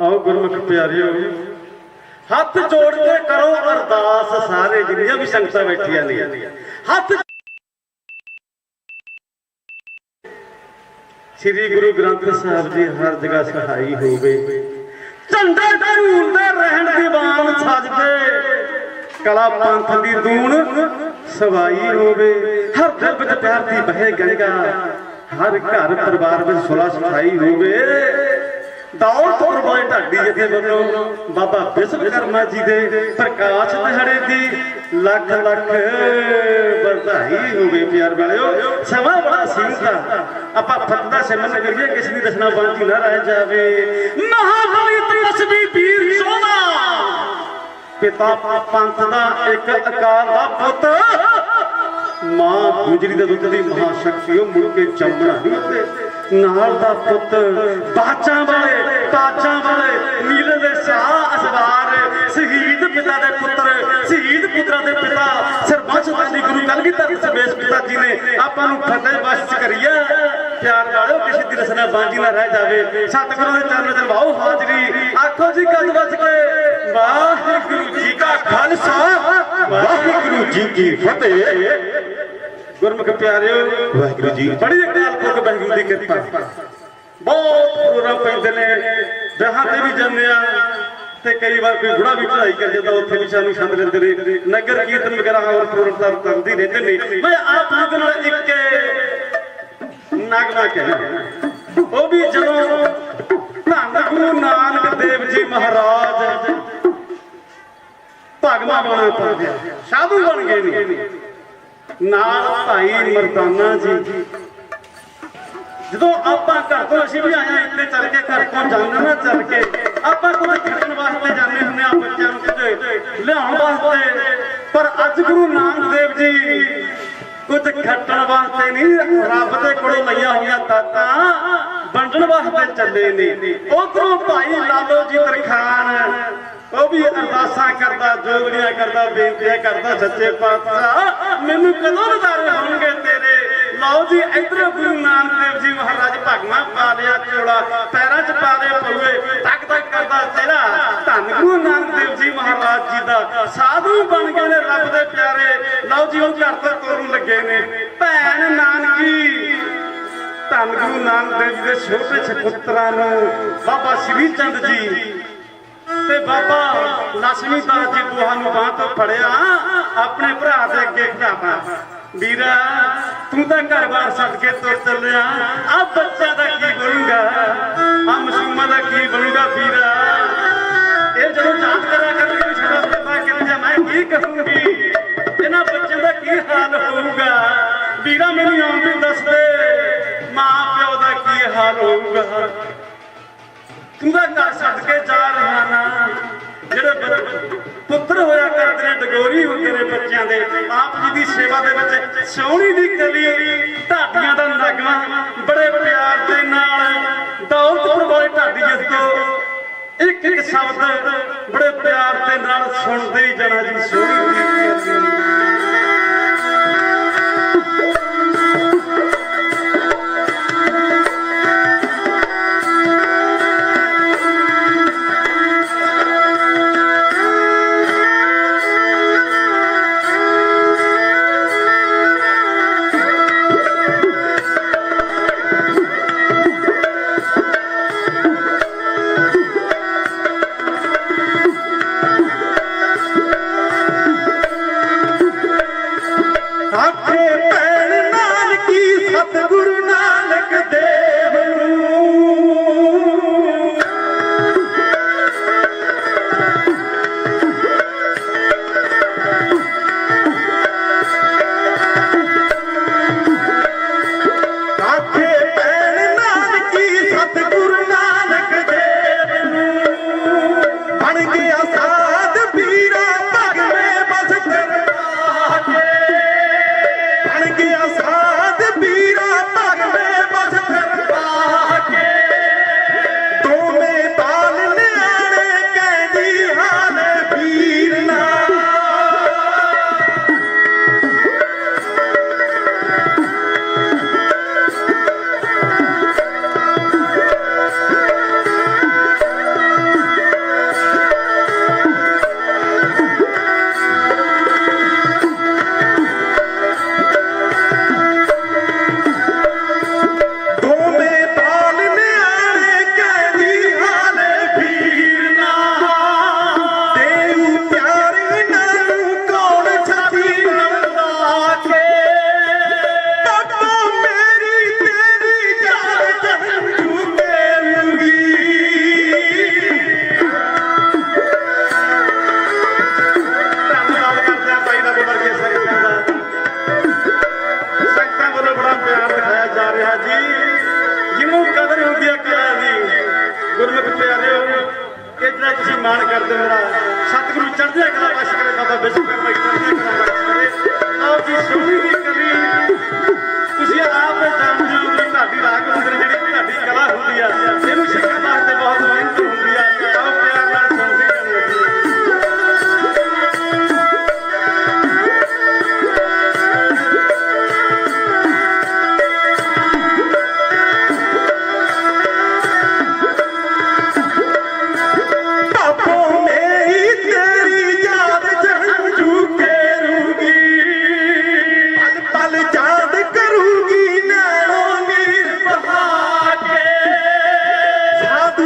ਆਓ ਗੁਰਮੁਖ ਪਿਆਰਿਓ, ਹੱਥ ਜੋੜ ਕੇ ਕਰੋ ਅਰਦਾਸ, ਸਾਰੇ ਜਿੰਨੀਆਂ ਵੀ ਸੰਗਤਾਂ ਬੈਠੀਆਂ ਨੇ। ਹੱਥ ਸ੍ਰੀ ਗੁਰੂ ਗ੍ਰੰਥ ਸਾਹਿਬ ਜੀ, ਹਰ ਜਗ੍ਹਾ ਸਹਾਈ ਹੋਵੇ। ਝੰਡੇ ਝੂਲਦੇ ਰਹਿਣ ਦੀਵਾਨ ਸਜਦੇ। ਕਲਾ ਪੰਥ ਦੀ ਦੂਣ ਸਵਾਈ ਹੋਵੇ। ਹਰ ਦਿਲ ਵਿੱਚ ਪਿਆਰ ਦੀ ਬਹਿ ਗੰਗਾ। ਹਰ ਘਰ ਪਰਿਵਾਰ ਵਿੱਚ ਸੁਲਾ ਸਫ਼ਾਈ ਹੋਵੇ। ਦੌਲਤਪੁਰ ਵਾਲੇ ਢਾਡੀ ਜਥੇ ਵੱਲੋਂ ਬਾਬਾ ਵਿਸ਼ਵਕਰਮਾ ਜੀ ਦੇ ਪ੍ਰਕਾਸ਼ ਦਿਹਾੜੇ ਦੀ ਲੱਖ ਲੱਖ ਵਧਾਈ ਹੋਵੇ ਪਿਆਰ ਵਾਲਿਓ। ਸਮਾਂ ਬੜਾ ਸੀਮਤ ਆਪਾਂ ਫਤਿਹ ਦਾ ਕਰੀਏ, ਕਿਸੇ ਦੀ ਰਸਨਾ ਬਾਂਝੀ ਨਾ ਰਹਿ ਜਾਵੇ। ਮਹਾਬਲੀ ਤਪਸਵੀ ਵੀਰ ਸੋਨਾ। ਪਿਤਾ ਪੰਥ ਦਾ ਇੱਕ ਅਕਾਲ ਦਾ ਪੁੱਤ। ਮਾਂ ਗੁਜਰੀ ਦਾ ਦੁੱਧ ਦੀ ਮਹਾ ਸ਼ਕਤੀ ਉਹ ਮੁੜ ਕੇ ਜੰਮਣਾ ਨਹੀਂ ਤੇ ਨਾਲ ਦਾ ਪੁੱਤ, ਬਾਚਾਂ ਵਾਲੇ ਤਾਜਾਂ ਵਾਲੇ, ਨੀਲੇ ਦੇ ਸਾਹ ਅਸਵਾਰ, ਸ਼ਹੀਦ ਪਿਤਾ ਦੇ ਪੁੱਤਰ, ਸ਼ਹੀਦ ਪੁੱਤਰਾਂ ਦੇ ਪਿਤਾ ਸਰਬੰਸ ਦੀ ਗੁਰੂ ਕਲਗੀਧਰ ਸਵੇਸ਼ ਪਿਤਾ ਜੀ ਨੇ। ਆਪਾਂ ਨੂੰ ਫਤਿਹ ਬਖਸ਼ ਕਰੀਏ। ਪਿਆਰ ਵਾਲਿਓ ਕਿਸੇ ਦੀ ਰਸਨਾ ਬਾਂਝੀ ਨਾ ਰਹਿ ਜਾਵੇ। ਸਤਿਗੁਰੂ ਦੇ ਚਰਨ ਚ ਹਾਜ਼ਰੀ। ਆਖੋ ਜੀ ਗੱਜ ਵੱਜ ਕੇ, ਵਾਹਿਗੁਰੂ ਜੀ ਕਾ ਖਾਲਸਾ, ਵਾਹਿਗੁਰੂ ਜੀ ਕੀ ਫਤਿਹ। ਗੁਰਮੁਖ ਪਿਆਰਿਓ ਵਾਹਿਗੁਰੂ ਜੀ ਬੜੀ ਅਕਾਲ ਪੁਰਖ ਵਾਹਿਗੁਰੂ ਦੀ ਕਿਰਪਾ। ਬਹੁਤ ਪ੍ਰੋਗਰਾਮ ਪੈਂਦੇ ਨੇ ਜਹਾਂ ਤੇ ਵੀ ਜਾਂਦੇ ਆ ਤੇ ਕਈ ਵਾਰ ਕੋਈ ਬੁੜਾ ਵੀ ਚੜਾਈ ਕਰ ਜਾਂਦਾ ਉੱਥੇ ਵੀ ਸਾਨੂੰ ਸੰਦ ਲੈਂਦੇ ਨੇ। ਨਗਰ ਕੀਰਤਨ ਵਗੈਰਾ ਹੋਰ ਪ੍ਰੋਗਰਾਮ ਕਰਦੇ ਰਹਿੰਦੇ ਨੇ। ਮੈਂ ਆਪ ਲੋਕਾਂ ਨਾਲ ਇੱਕ ਨਗਮਾ ਕਹਿਣਾ ਉਹ ਵੀ ਜਦੋਂ ਧੰਨ ਗੁਰੂ ਨਾਨਕ ਦੇਵ ਜੀ ਮਹਾਰਾਜ ਭਗਵਾ ਬਣਾ ਪਾ ਗਿਆ ਸਾਧੂ ਬਣ ਗਏ ਨੇ। ਨਾਲ ਭਾਈ ਮਰਦਾਨਾ ਜੀ। ਜਦੋਂ ਆਪਾਂ ਘਰ ਤੋਂ ਅਸੀਂ ਵੀ ਆਏ ਆ ਇੱਥੇ ਚੱਲ ਕੇ ਘਰ ਤੋਂ ਜਾਂਦੇ ਨਾ, ਚੱਲ ਕੇ। ਆਪਾਂ ਕੁਝ ਖਰੀਦਣ ਵਾਸਤੇ ਜਾਂਦੇ ਹੁੰਦੇ ਆ ਬੱਚਿਆਂ ਨੂੰ ਕਿਤੇ, ਲਿਆਉਣ ਵਾਸਤੇ। ਪਰ ਅੱਜ ਗੁਰੂ ਨਾਨਕ ਦੇਵ ਜੀ ਕੁਝ ਖੱਟਣ ਵਾਸਤੇ ਨਹੀਂ, ਰੱਬ ਦੇ ਕੋਲੋਂ ਲਈਆਂ ਹੋਈਆਂ ਦਾਤਾਂ ਵੰਡਣ ਵਾਸਤੇ ਚੱਲੇ ਨੇ। ਉਧਰੋਂ ਭਾਈ ਲਾਲੋ ਜੀ ਤਰਖਾਨ, ਉਹ ਵੀ ਅਰਦਾਸਾਂ ਕਰਦਾ, ਜੋਗੜੀਆਂ ਕਰਦਾ, ਬੇਨਤੀਆਂ ਕਰਦਾ, ਸੱਚੇ ਪਾਤਸ਼ਾਹ। ਮੈਨੂੰ ਕਦੋਂ ਨਜ਼ਾਰੇ ਹੋਣਗੇ ਤੇਰੇ? ਲਓ ਜੀ, ਇਧਰ ਗੁਰੂ ਨਾਨਕ ਦੇਵ ਜੀ ਮਹਾਰਾਜ ਭਗਵਾਨ ਪਾ ਲਿਆ ਚੋਲਾ, ਪੈਰਾਂ 'ਚ ਪਾ ਲਿਆ ਪਊਏ ਤੱਕ ਤੱਕ ਕਰਦਾ ਤੇਰਾ ਧੰਨ ਗੁਰੂ ਨਾਨਕ ਦੇਵ ਜੀ ਮਹਾਰਾਜ ਜੀ ਦਾ। ਸਾਧੂ ਬਣ ਗਏ ਨੇ ਰੱਬ ਦੇ ਪਿਆਰੇ। ਲਓ ਜੀ, ਉਹ ਘਰ ਤੋਂ ਤੋਰਨ ਲੱਗੇ ਨੇ। ਭੈਣ ਨਾਨਕੀ, ਧੰਨ ਗੁਰੂ ਨਾਨਕ ਦੇਵ ਜੀ ਦੇ ਛੋਟੇ ਛੇ ਪੁੱਤਰਾਂ ਨੂੰ ਬਾਬਾ ਸ਼੍ਰੀ ਚੰਦ ਜੀ ਤੇ ਬਾਬਾ ਲక్ష్ਮੀ ਦਾਸ ਜੀ ਦੋਹਾਂ ਬਾਹ ਤੋਂ ਫੜਿਆ, ਆਪਣੇ ਭਰਾ ਦੇ ਅੱਗੇ ਖੜਾਵਾ। ਵੀਰਾ, ਤੂੰ ਤਾਂ ਘਰ-ਬਾਰ ਛੱਡ ਕੇ ਤੁਰ ਚੱਲਿਆ। ਆ ਬੱਚਾ ਦਾ ਕੀ ਬਣੂਗਾ? ਆ ਮਸੂਮਾ ਦਾ ਕੀ ਬਣੂਗਾ ਵੀਰਾ? ਇਹ ਜਦੋਂ ਯਾਦ ਕਰਿਆ ਕਰਨਗੇ ਵੀ ਸਾਡਾ ਪਿਤਾ ਕਿੱਥੇ ਮੈਂ ਕੀ ਕਰੂੰਗੀ? ਇਹਨਾਂ ਬੱਚਿਆਂ ਦਾ ਕੀ ਹਾਲ ਹੋਊਗਾ? ਵੀਰਾ ਮੈਨੂੰ ਆਉਂ ਵੀ ਦੱਸ ਦੇ ਮਾਂ ਪਿਓ ਦਾ ਕੀ ਹਾਲ ਹੋਊਗਾ? ਤੂੰ ਘਰ ਛੱਡ ਕੇ ਜਾ ਰਿਹਾ ਜਿਹੜੇ ਪੁੱਤਰ ਹੋਇਆ ਕਰਦੇ ਨੇ ਡਗੋਰੀ ਹੁੰਦੇ ਨੇ ਬੱਚਿਆਂ ਦੇ, ਆਪ ਜੀ ਦੀ ਸੇਵਾ ਦੇ ਵਿੱਚ ਸੋਹਣੀ ਦੀ ਕਲੀ, ਢਾਡੀਆਂ ਦਾ ਨਗਮਾ ਬੜੇ ਪਿਆਰ ਦੇ ਨਾਲ ਦੌਲਤਪੁਰ ਵਾਲੇ ਢਾਡੀ ਜਿਸ ਤੋਂ ਇੱਕ ਇੱਕ ਸ਼ਬਦ ਬੜੇ ਪਿਆਰ ਦੇ ਨਾਲ ਸੁਣਦੇ ਹੀ ਜਾਣਾ ਜੀ, ਸੋਹਣੀ ਦੀ अपने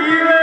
you.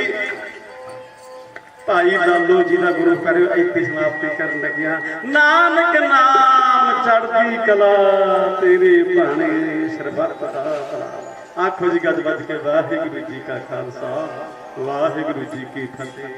ਜੀ ਭਾਈ ਲਾਲੋ ਜੀ ਦਾ ਗੁਰੂ ਕਰ ਇੱਥੇ ਸਮਾਪਤੀ ਕਰਨ ਲੱਗਿਆ ਨਾਨਕ ਨਾਮ ਚੜਦੀ ਕਲਾ, ਤੇਰੇ ਭਾਣੇ ਸਰਬਤ ਆਖੋ ਜੀ, ਗੱਜ ਵੱਜ ਕੇ ਵਾਹਿਗੁਰੂ ਜੀ ਕਾ ਖਾਲਸਾ, ਵਾਹਿਗੁਰੂ ਜੀ ਕੀ ਫਤਿਹ।